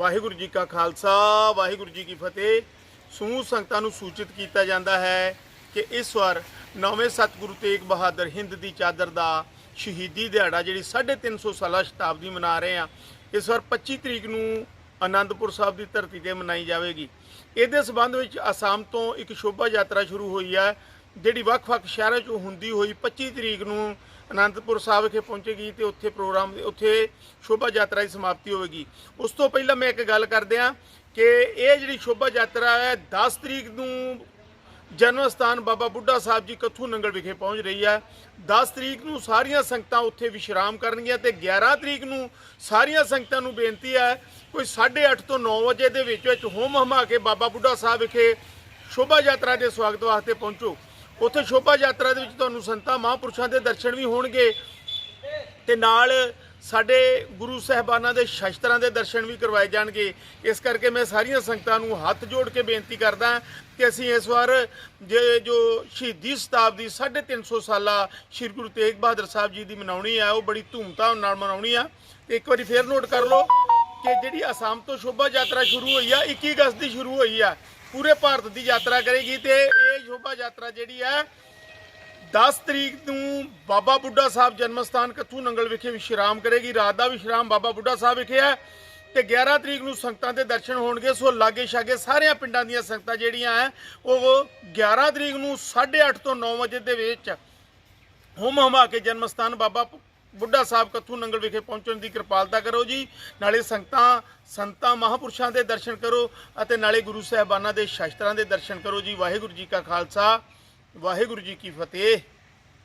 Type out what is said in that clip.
ਵਾਹਿਗੁਰੂ ਜੀ ਕਾ ਖਾਲਸਾ, ਵਾਹਿਗੁਰੂ ਜੀ ਕੀ ਫਤਿਹ। ਸਮੂਹ ਸੰਗਤਾਂ ਨੂੰ ਸੂਚਿਤ ਕੀਤਾ ਜਾਂਦਾ ਹੈ ਕਿ ਇਸ ਵਾਰ ਨੌਵੇਂ ਸਤਿਗੁਰੂ ਤੇਗ ਬਹਾਦਰ ਹਿੰਦ ਦੀ ਚਾਦਰ ਦਾ ਸ਼ਹੀਦੀ ਦਿਹਾੜਾ ਜਿਹੜੀ 350 ਸਾਲਾ ਸ਼ਤਾਬਦੀ ਮਨਾ ਰਹੇ ਆ, ਇਸ ਵਾਰ 25 ਤਰੀਕ ਨੂੰ ਆਨੰਦਪੁਰ ਸਾਹਿਬ ਦੀ ਧਰਤੀ ਤੇ ਮਨਾਈ ਜਾਵੇਗੀ। ਇਹਦੇ ਸਬੰਧ ਵਿੱਚ ਅਸਾਮ ਤੋਂ ਇੱਕ ਸ਼ੋਭਾ ਯਾਤਰਾ ਸ਼ੁਰੂ ਹੋਈ ਹੈ, ਜਿਹੜੀ ਵੱਖ-ਵੱਖ ਸ਼ਹਿਰਾਂ 'ਚੋਂ ਹੁੰਦੀ ਹੋਈ 25 ਤਰੀਕ ਨੂੰ ਅਨੰਦਪੁਰ ਸਾਹਿਬ ਵਿਖੇ ਪਹੁੰਚੇਗੀ ਤੇ ਉੱਥੇ ਪ੍ਰੋਗਰਾਮ ਉੱਥੇ ਸ਼ੋਭਾ ਯਾਤਰਾ ਦੀ ਸਮਾਪਤੀ ਹੋਵੇਗੀ। ਉਸ ਤੋਂ ਪਹਿਲਾਂ ਮੈਂ ਇੱਕ ਗੱਲ ਕਰਦੇ ਆ ਕਿ ਇਹ ਜਿਹੜੀ ਸ਼ੋਭਾ ਯਾਤਰਾ ਹੈ 10 ਤਰੀਕ ਨੂੰ ਜਨਮ ਸਥਾਨ ਬਾਬਾ ਬੁੱਢਾ ਸਾਹਿਬ ਜੀ ਕੱਥੂ ਨੰਗਲ ਵਿਖੇ ਪਹੁੰਚ ਰਹੀ ਹੈ। 10 ਤਰੀਕ ਨੂੰ ਸਾਰੀਆਂ ਸੰਗਤਾਂ ਉੱਥੇ ਵਿਸ਼ਰਾਮ ਕਰਨਗੀਆਂ ਤੇ 11 ਤਰੀਕ ਨੂੰ ਸਾਰੀਆਂ ਸੰਗਤਾਂ ਨੂੰ ਬੇਨਤੀ ਹੈ, ਕੋਈ 8:30 ਤੋਂ 9 ਵਜੇ ਦੇ ਵਿੱਚ ਵਿੱਚ ਹੋਮ ਹਮਾ ਕੇ ਬਾਬਾ ਬੁੱਢਾ ਸਾਹਿਬ ਵਿਖੇ ਸ਼ੋਭਾ ਯਾਤਰਾ ਦੇ ਸਵਾਗਤ ਵਾਸਤੇ ਪਹੁੰਚੋ। ਉੱਥੇ ਸ਼ੋਭਾ ਯਾਤਰਾ ਦੇ ਵਿੱਚ ਤੁਹਾਨੂੰ ਸੰਤਾਂ, ਮਹਾਂਪੁਰਸ਼ਾਂ ਦੇ ਦਰਸ਼ਨ ਵੀ ਹੋਣਗੇ। ਤੇ ਨਾਲ ਸਾਡੇ ਗੁਰੂ ਸਾਹਿਬਾਨਾਂ ਦੇ ਸ਼ਸਤਰਾਂ ਦੇ ਦਰਸ਼ਨ ਵੀ ਕਰਵਾਏ ਜਾਣਗੇ। ਇਸ ਕਰਕੇ ਮੈਂ ਸਾਰੀਆਂ ਸੰਗਤਾਂ ਨੂੰ ਹੱਥ ਜੋੜ ਕੇ ਬੇਨਤੀ ਕਰਦਾ ਕਿ ਅਸੀਂ ਇਸ ਵਾਰ ਜੇ ਜੋ ਸ਼ਹੀਦੀ ਸ਼ਤਾਬਦੀ 350 ਸਾਲਾ ਸ੍ਰੀ ਗੁਰੂ ਤੇਗ ਬਹਾਦਰ ਸਾਹਿਬ ਜੀ ਦੀ ਮਨਾਉਣੀ ਆ, ਉਹ ਬੜੀ ਧੂਮਧਾਮ ਨਾਲ ਮਨਾਉਣੀ ਆ। ਤੇ ਇੱਕ ਵਾਰੀ ਫੇਰ ਨੋਟ ਕਰ ਲਓ ਕਿ ਜਿਹੜੀ ਅਸਾਮ ਤੋਂ ਸ਼ੋਭਾ ਯਾਤਰਾ ਸ਼ੁਰੂ ਹੋਈ ਆ 21 ਅਗਸਤ ਦੀ ਸ਼ੁਰੂ ਹੋਈ ਆ। ਪੂਰੇ ਭਾਰਤ ਦੀ ਯਾਤਰਾ ਕਰੇਗੀ ਤੇ ਇਹ ਸ਼ੋਭਾ ਯਾਤਰਾ ਜਿਹੜੀ ਹੈ 10 ਤਰੀਕ ਨੂੰ ਬਾਬਾ ਬੁੱਢਾ ਸਾਹਿਬ ਜਨਮ ਸਥਾਨ ਕੱਥੂ ਨੰਗਲ ਵਿਖੇ ਵਿਸ਼ਰਾਮ ਕਰੇਗੀ। ਰਾਤ ਦਾ ਵਿਸ਼ਰਾਮ ਬਾਬਾ ਬੁੱਢਾ ਸਾਹਿਬ ਵਿਖੇ ਹੈ ਤੇ 11 ਤਰੀਕ ਨੂੰ ਸੰਗਤਾਂ ਦੇ ਦਰਸ਼ਨ ਹੋਣਗੇ। ਸੋ ਲਾਗੇ ਛਾਗੇ ਸਾਰਿਆਂ ਪਿੰਡਾਂ ਦੀਆਂ ਸੰਗਤਾਂ ਜਿਹੜੀਆਂ ਹੈ, ਉਹ 11 ਤਰੀਕ ਨੂੰ 8:30 ਤੋਂ 9 ਵਜੇ ਦੇ ਵਿੱਚ ਹੁਮ ਹਮਾ ਕੇ ਜਨਮ ਸਥਾਨ ਬਾਬਾ ਬੁੱਢਾ ਸਾਹਿਬ ਕੱਥੂ ਨੰਗਲ ਵਿਖੇ ਪਹੁੰਚਣ ਦੀ ਕਿਰਪਾਲਤਾ ਕਰੋ ਜੀ। ਨਾਲੇ ਸੰਗਤਾਂ, ਸੰਤਾਂ ਮਹਾਪੁਰਸ਼ਾਂ ਦੇ ਦਰਸ਼ਨ ਕਰੋ ਅਤੇ ਨਾਲੇ ਗੁਰੂ ਸਾਹਿਬਾਨਾਂ ਦੇ ਸ਼ਸਤਰਾਂ ਦੇ ਦਰਸ਼ਨ ਕਰੋ ਜੀ। ਵਾਹਿਗੁਰੂ ਜੀ ਕਾ ਖਾਲਸਾ, ਵਾਹਿਗੁਰੂ ਜੀ ਕੀ ਫਤਿਹ।